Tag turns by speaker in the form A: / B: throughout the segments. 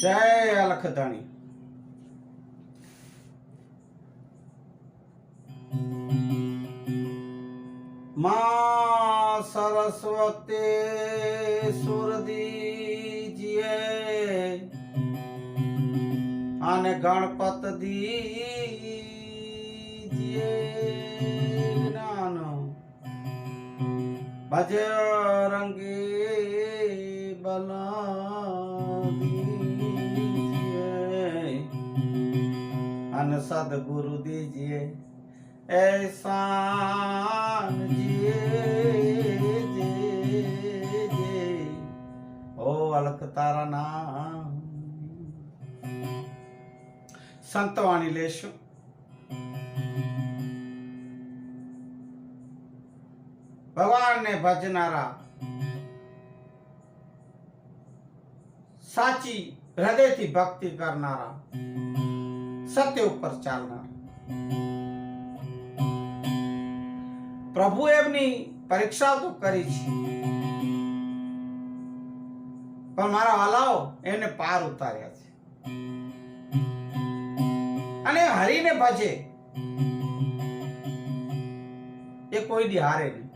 A: જય અલખધણી. માં સરસ્વતી સુરદીજીએ અને ગણપત દીજીએ જ્ઞાન બજરંગી બલાદીજીએ અને સદગુરુ દીજીએ એસાન જીએ, જે જે. ઓ અલખ તારા નામ. સંતવાણી લેશું. ભગવાનને ભજનારા સાચી હૃદયથી ભક્તિ કરનારા, સત્ય ઉપર ચાલનારા. પ્રભુ એમની પરીક્ષા તો કરી છે. પણ મારા વાલાઓ એને પાર ઉતાર્યા છે. અને હરીને ભજે. એ કોઈ દી હારે નહીં.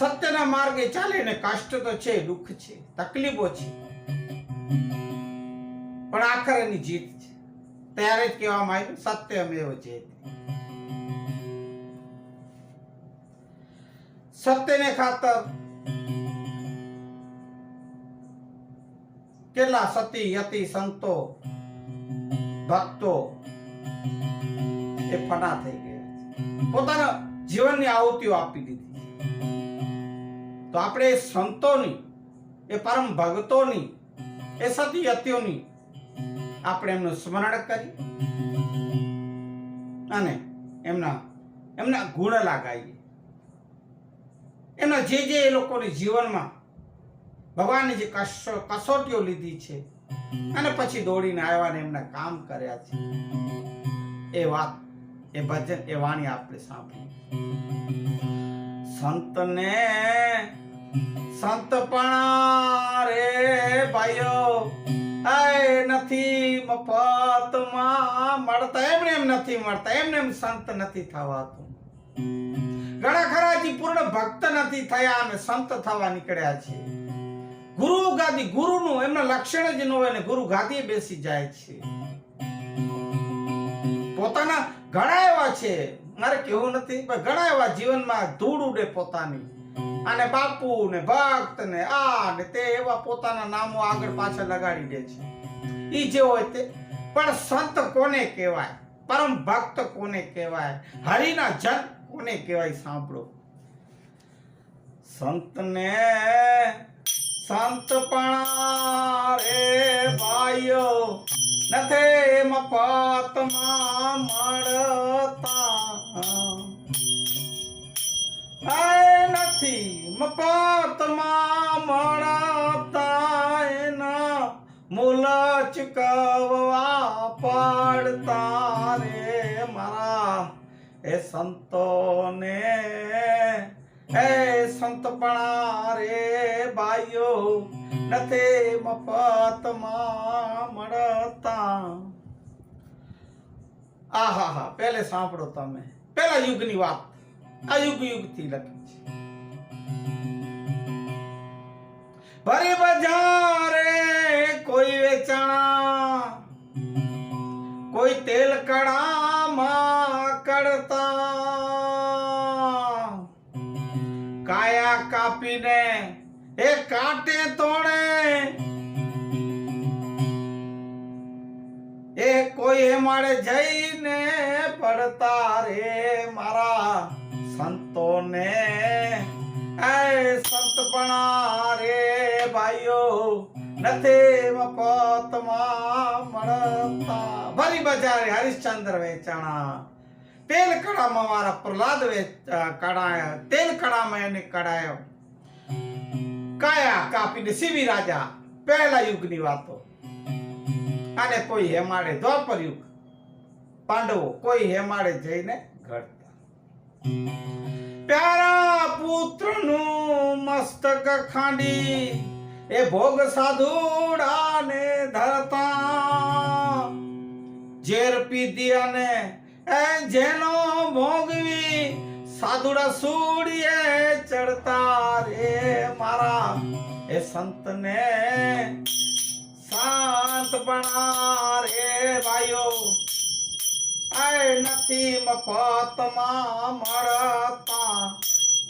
A: સત્યના માર્ગે ચાલે ને કષ્ટ તો છે, દુઃખ છે, તકલીફો છે. પણ આખર એની જીત છે. ત્યારે જ કહેવામાં આવ્યું, સત્યમેવ જયતે સત્યને ખાતર કેટલા સતી, યતિ, સંતો, ભક્તો એ ફના થઈ ગયા પોતાના જીવનની આહુતિઓ આપી દીધી તો આપણે એ સંતોની, એ પરમ ભક્તોની, એ સતી યતિઓની આપણે એમનું સ્મરણ કરી અને એમના એમના ગુણ લગાવીએ એના જે જે એ લોકોની જીવનમાં ભગવાનની જે કસોટીઓ લીધી છે અને પછી દોડીને આવ્યા ને એમના કામ કર્યા છે, એ વાત, એ ભજન, એ વાણી આપણે સાંભળી સંતને સંતપણા રે ભાઈઓ, આય નથી મફતમાં મળતા, એમને એમ નથી મળતા, એમને એમ સંત નથી થવાતું. ઘણા ખરાજી પૂર્ણ ભક્ત નથી થયા અને સંત થવા નીકળ્યા છે. ગુરુ ગાદી, ગુરુનું એમના લક્ષણ જ ન હોય ને ગુરુ ગાદીએ બેસી જાય છે. પોતાના ઘણા એવા છે. મારે કેવું નથી, પણ ઘણા એવા જીવનમાં ધૂળ ઉડે પોતાની. અને બાપુ ને ભક્ત ને આ ને તે એવા પોતાના નામો આગળ પાછળ લગાડી દે છે. ઈ જે હોય તે, પણ સંત કોને કહેવાય? પરમ ભક્ત કોને કહેવાય? હરિના જન કોને કહેવાય સાંભળો. સંતને સંતપણા રે ભાઈઓ નથી મફતમાં મળતા નથી મફતમાં મળતા એના મૂલ ચૂકવવા પડતા રે મારા. એ સંતોને એ સંતપણા રે ભાઈઓ, નથી મફતમાં મળતા. આહા હા પહેલે સાંભળો તમે. પેલા યુગની વાત. આ યુગ યુગથી લખી છે. ભરી બજારે કોઈ વેચાણા, કોઈ તેલ કડામાં કડતા કાયા કાપીને એ કાંટે તોડે. એ કોઈ હેમાળે જઈને પડતા રે મારા એ સંતપણા રે ભાઈઓ, નથી મફતમાં મળતા. ભરી બજારે હરિશ્ચંદ્ર વેચાણા. તેલ કડામાં મારા પ્રહલાદ કડાયા તેલ કડામાં એને કડાયો કાયા કાપીને સીવી રાજા, પહેલા યુગની વાતો. અને કોઈ હેમાડે દ્વાપર યુગ. પાંડવો, કોઈ હેમાળે જઈને ઘડતા. પ્યારા પુત્રનું મસ્તક ખાંડી, એ ભોગ સાધુડાને ધરતા. ઝેર પીધી અને એ જેનો ભોગવી, સાધુડા સૂડીએ ચડતા રે મારા. એ સંતને શાંત બના રે ભાઈઓ આય નથી મફતમાં મળતા.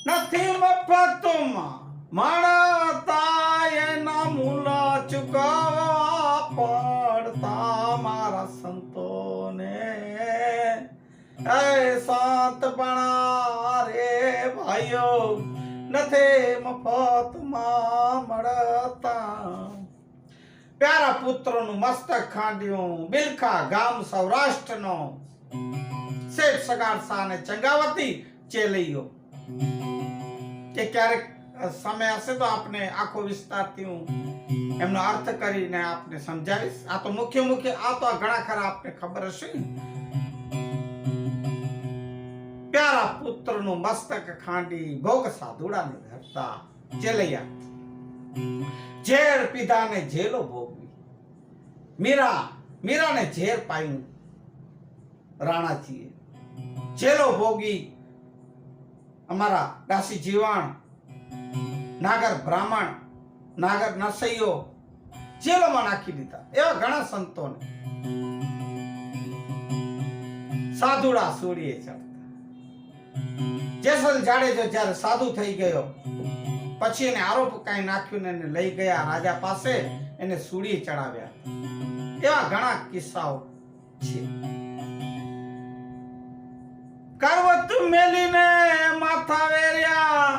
A: નથી મફતમાં મળતા એના ચૂકવવા પડતા મારા સંતોને. એ શાંત બના રે ભાઈઓ, નથી મફતમાં મળતા. પ્યારા પુત્રનું મસ્તક ખાંડ્યું, બિલખા ગામ સૌરાષ્ટ્રનો. શેઠ સગાર અને ચંગાવતી ચેલૈયો કે ક્યારેક સમય હશે તો આપને આખો વિસ્તારથી હું એમનો અર્થ કરીને આપને સમજાવીશ. આ તો મુખ્ય મુખ્ય, આ તો ઘણા ખરા આપને ખબર હશે. પ્યારા પુત્રનું મસ્તક ખાંડી ભોગ સાધુડાને ધરતા ચેલૈયા. ઝેર પીધાને જેલો ભોગવી. મીરા, મીરાને ઝેર પાયું. રાણાજીએ. જેલો ભોગી અમારા દાસી જીવાણ, નાગર બ્રાહ્મણ, નાગર નરસૈયો જેલોમાં નાખી દીધા. એવા ઘણા સંતોને સાધુડા સૂર્યે ચડતા. જેસલ જાડેજો જ્યારે સાધુ થઈ ગયો, પછી એને આરોપ કાંઈ નાખ્યું ને એને લઈ ગયા રાજા પાસે, એને સૂડી ચડાવ્યા. એવા ઘણા કિસ્સાઓ છે. મેલીને માથા વેર્યા.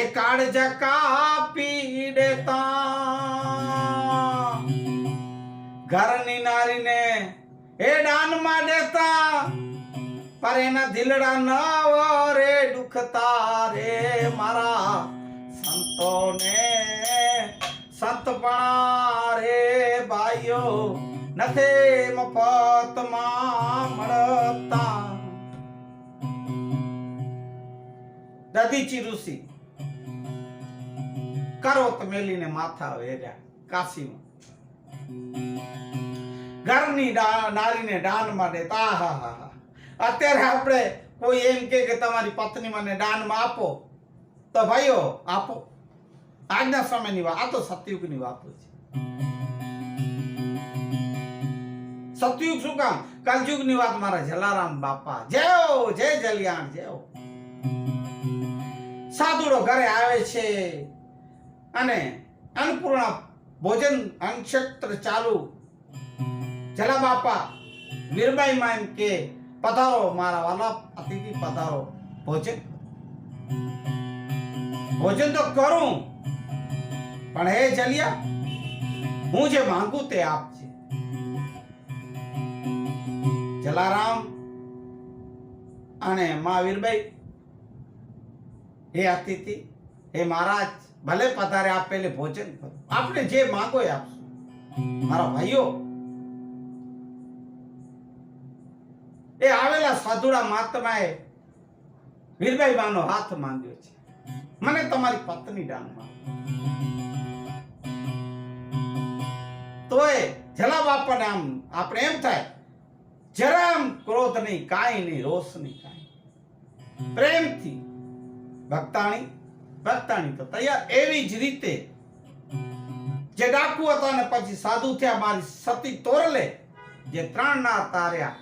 A: એ કાળજ કાપી દેતા ઘરની નારીને એ દાનમાં દેતા, પર એના ધીલડા ન વરે દુખતા રે મારા સંતોને. સંતપણા રે ભાઈઓ નથી મફતમાં મળતા. દધીચી ઋષિ કરોત મેલીને માથા વેર્યા કાશીમાં. ઘરની નારીને દાનમાં દેતા હા હા હા. અત્યારે આપણે કોઈ એમ કે કે તમારી પત્ની મને દાનમાં આપો, તો ભાઈઓ, આપો. આજના સમયની વાત, આ તો સતયુગની વાતો છે. સતયુગ શું કામ? કલયુગની વાત મારા જલારામ બાપા. જયો જય જલિયાણ જયો સાધુડો ઘરે આવે છે અને અન્નપૂર્ણા ભોજન અન્નક્ષેત્ર ચાલુ. જલા બાપા, નિર્ભયમાં એમ કે, પધારો મારા વાલા અતિથિ, પધારો ભોજન. ભોજન તો કરું, પણ હે જલિયા, હું જે માંગુ તે આપજે જલારામ અને મહાવીરભાઈ. હે અતિથિ, હે મહારાજ, ભલે પધારે આપ પેલે ભોજન કરો. આપણે જે માંગો એ આપશું. મારા ભાઈઓ, એ આવેલા સાધુડા મહાત્માએ વીરભાઈ માનો હાથ માંગ્યો છે. મને તમારી પત્ની દાનમાં તોય જલા બાપાને આમ, આપણે એમ થાય જરા આમ ક્રોધ નહીં કાંઈ. નહીં રોષ નહીં કાંઈ પ્રેમથી. ભક્તાણી ભક્તાણી તો તૈયાર એવી જ રીતે જે ડાકુ હતા ને પછી સાધુ થયા, મારી સતી તોરલે, જે ત્રણ ના તાર્યા.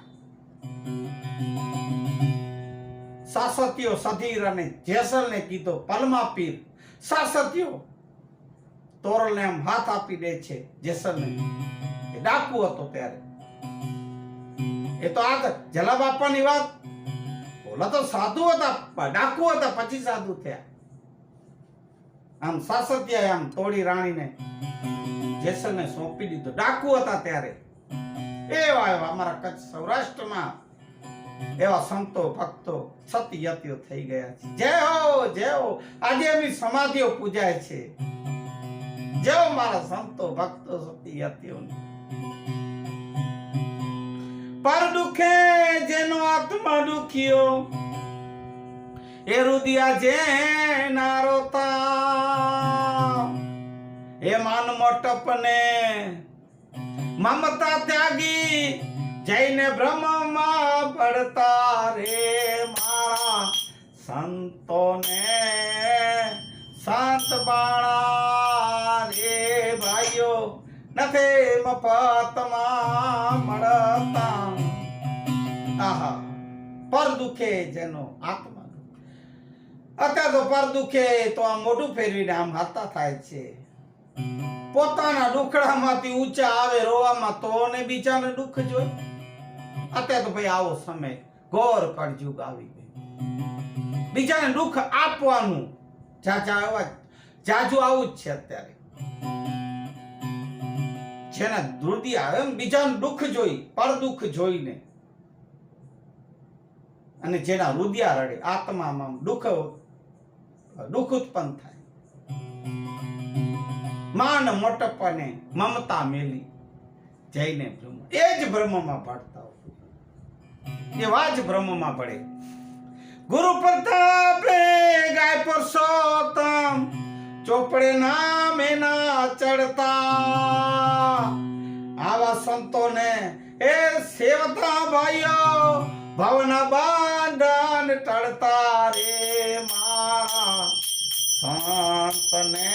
A: સાસતીઓ સધીર અને જેસલ ને કીધો, પલમા પીર. સાસતીઓ તોરલને આમ હાથ આપી દે છે જેસલને. ને ડાકુ હતો ત્યારે. એ તો આગળ જલાબ આપવાની વાત. ઓલા તો સાધુ હતા ડાકુ હતા, પછી સાધુ થયા. આમ સાસત્યા આમ તોડી રાણીને જેસલને સોંપી દીધો. ડાકુ હતા ત્યારે. એવા એવા અમારા કચ્છ સૌરાષ્ટ્રમાં એવા સંતો, ભક્તો, સતયતિઓ થઈ ગયા છે. જય હો જય હો. આજે એમની સમાધિઓ પૂજાય છે. જય મારા સંતો, ભક્તો સતયતીઓ પર દુખે, જેનો આત્મા દુખ્યો. એ રુદિયા જે નારોતા એ માન મોટપને મમતા ત્યાગી, જઈને બ્રહ્મમાં પડતા રે મારા સંતોને. સંત બાળા રે ભાઈઓ, નથી મફતમાં મળતા. પર દુખે જેનો આત્મા અત્યારે તો પર દુખે તો આમ મોઢું ફેરવીને આમ હાથા થાય છે. પોતાના દુખડામાંથી ઊંચા આવે રોવામાં તો ને બીજાને દુઃખ જોઈ અત્યારે તો ભાઈ આવો સમય. ઘોર કળજુગ આવી ગયું. બીજાને દુઃખ આપવાનું. જાજા આવા જાજુ આવું જ છે અત્યારે. જેના ધૃતિ આવે બીજાનું દુઃખ જોઈ પર દુઃખ જોઈને. અને જેના રુદિયા રડે, આત્મામાં દુઃખ દુઃખ ઉત્પન્ન થાય. માન મોટપને મમતા મેલી જઈને બ્રહ્મ. એ જ બ્રહ્મમાં ભળતા હોય. એવા જ બ્રહ્મમાં ભળે. ગુરુ પ્રતાપે ગાય પુરુષોત્તમ ચોપડે નામે ના ચડતા. આવા સંતોને એ સેવતા ભાઈઓ ભવના બાંધન ટળતા રે મારા સંતને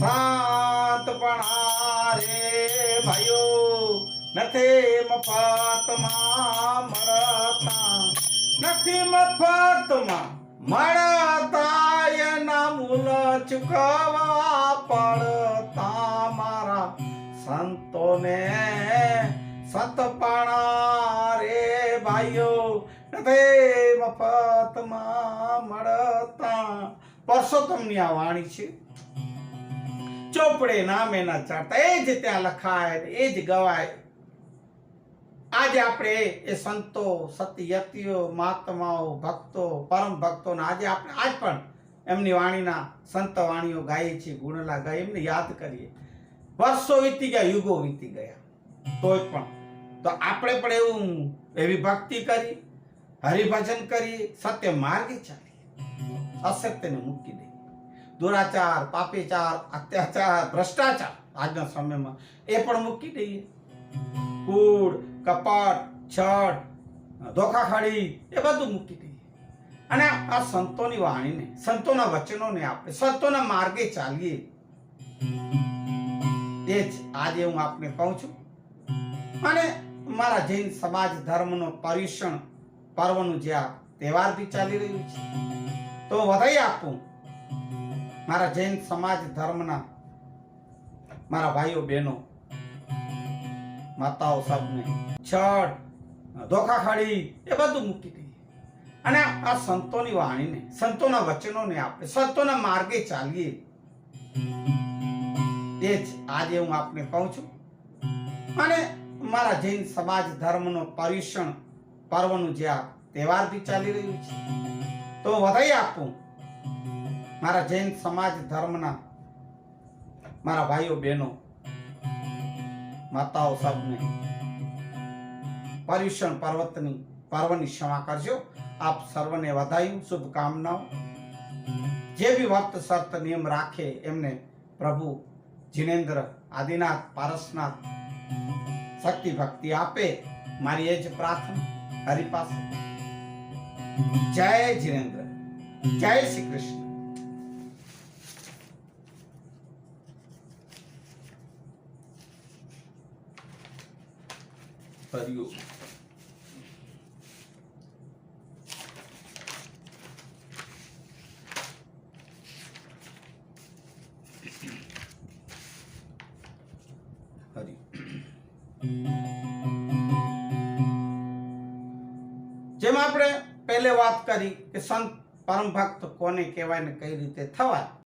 A: શાંતપણા રે ભાઈઓ. નથી મફતમાં મળતા, નથી મફતમાં મળતા એના મૂલ ચૂકવવા પડતા ભાઈઓ નથી મફતમાં મળતા પરસોત્તમની આ વાણી છે. ચોપડે નામે ના ચાટતા એ જ ત્યાં લખાય એ જ ગવાય. આજે આપણે એ સંતો, સતયતીઓ, મહાત્માઓ, ભક્તો, પરમ ભક્તો આજે આપણે આજ પણ એમની વાણીના સંત વાણીઓ ગાઈએ છીએ, ગુણલા ગાય એમને યાદ કરીએ. વર્ષો વીતી ગયા, યુગો વીતી ગયા. તોય પણ, તો આપણે પણ એવું એવી ભક્તિ કરી, હરિભજન કરી, સત્ય માર્ગે ચાલીએ અસત્યને મૂકી દઈએ દુરાચાર, પાપીચાર, અત્યાચાર, ભ્રષ્ટાચાર આજના સમયમાં એ પણ મૂકી દઈએ. કૂડ, કપટ છટ ધોખાખડી એ બધું મૂકી દઈએ. અને આ સંતોની વાણીને, સંતોના વચનોને આપણે, સંતોના માર્ગે ચાલીએ. એ જ આજે હું આપને કહું છું. અને મારા જૈન સમાજ ધર્મનો પર્યુષણ પર્વનું જે આ તહેવાર બી ચાલી રહ્યું છે, તો વધાઈ આપું. મારા જૈન સમાજ ધર્મના મારા ભાઈઓ, બહેનો, માતાઓ સબને છઠ ધોખાખડી એ બધું મૂકી દઈએ. અને આ સંતોની વાણીને, સંતોના વચનોને આપણે, સંતોના માર્ગે ચાલીએ. એ જ આજે હું આપને કહું છું. અને મારા જૈન સમાજ ધર્મનો પર્યુષણ પર્વનું જે આ તહેવાર બી ચાલી રહ્યું છે, તો વધાઈ આપું. મારા જૈન સમાજ ધર્મના મારા ભાઈઓ, બહેનો, માતાઓ સૌને પર્યુષણ પર્વતની, પર્વની ક્ષમા કરજો. આપ સર્વને વધાયું. શુભકામનાઓ. જે બી વર્ત, શર્ત, નિયમ રાખે એમને પ્રભુ જિનેન્દ્ર, આદિનાથ, પારસનાથ શક્તિ ભક્તિ આપે, મારી એ જ પ્રાર્થના. હરિ પાસે. જય જીરેન્દ્ર. જય શ્રી કૃષ્ણ. હરિઓમ વાત કરી કે સંત પરમ ભક્ત કોને કહેવાય ને કઈ રીતે થવાય?